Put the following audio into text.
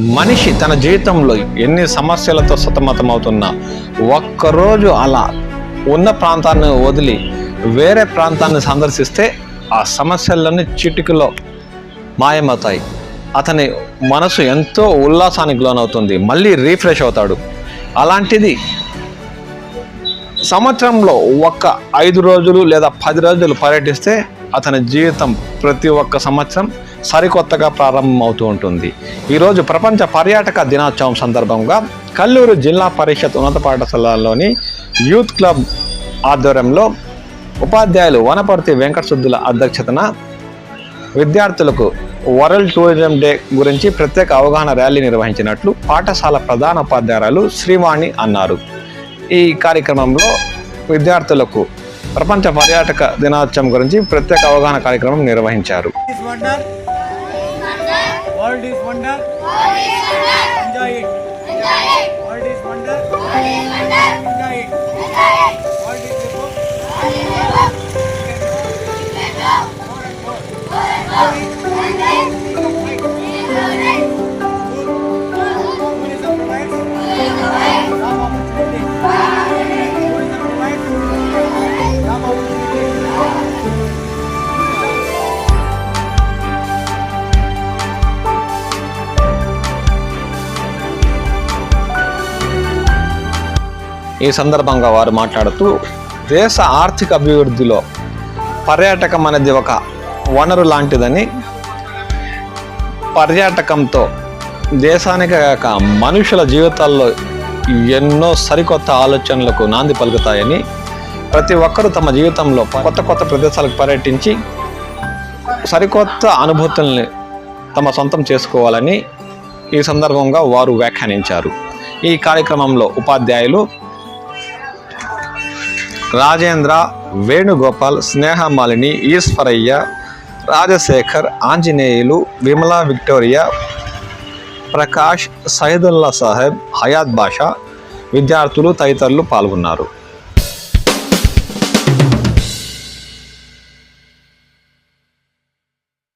మనిషి తన జీవితంలో ఎన్ని సమస్యలతో సతమతమవుతున్నా ఒక్కరోజు అలా ఉన్న ప్రాంతాన్ని వదిలి వేరే ప్రాంతాన్ని సందర్శిస్తే ఆ సమస్యలన్నీ చిటికలో మాయమవుతాయి. అతని మనసు ఎంతో ఉల్లాసానికి లోనవుతుంది. మళ్ళీ రీఫ్రెష్ అవుతాడు. అలాంటిది సంవత్సరంలో ఒక్క ఐదు రోజులు లేదా పది రోజులు పర్యటిస్తే అతని జీవితం ప్రతి ఒక్క సంవత్సరం సరికొత్తగా ప్రారంభమవుతూ ఉంటుంది. ఈరోజు ప్రపంచ పర్యాటక దినోత్సవం సందర్భంగా కల్లూరు జిల్లా పరిషత్ ఉన్నత పాఠశాలలోని యూత్ క్లబ్ ఆధ్వర్యంలో ఉపాధ్యాయులు వనపర్తి వెంకట సుద్దుల అధ్యక్షతన విద్యార్థులకు వరల్డ్ టూరిజం డే గురించి ప్రత్యేక అవగాహన ర్యాలీ నిర్వహించినట్లు పాఠశాల ప్రధాన ఉపాధ్యాయురాలు శ్రీవాణి అన్నారు. ఈ కార్యక్రమంలో విద్యార్థులకు ప్రపంచ పర్యాటక దినోత్సవం గురించి ప్రత్యేక అవగాహన కార్యక్రమం నిర్వహించారు. Is wonder. World is wonder. Enjoy it. World is ఈ సందర్భంగా వారు మాట్లాడుతూ దేశ ఆర్థిక అభివృద్ధిలో పర్యాటకం అనేది ఒక వనరు లాంటిదని పర్యాటకంతో దేశానికే కాక మనుషుల జీవితాల్లో ఎన్నో సరికొత్త ఆలోచనలకు నాంది పలుకుతాయని ప్రతి ఒక్కరూ తమ జీవితంలో కొత్త కొత్త ప్రదేశాలకు పర్యటించి సరికొత్త అనుభూతుల్ని తమ సొంతం చేసుకోవాలని ఈ సందర్భంగా వారు వ్యాఖ్యానించారు. ఈ కార్యక్రమంలో ఉపాధ్యాయులు రాజేంద్ర వేణుగోపాల్ స్నేహమాలిని ఈశ్వరయ్య రాజశేఖర్ ఆంజనేయులు విమలా విక్టోరియా ప్రకాష్ సైదుల్లా సాహెబ్ హయాత్ బాషా విద్యార్థులు తదితరులు పాల్గొన్నారు.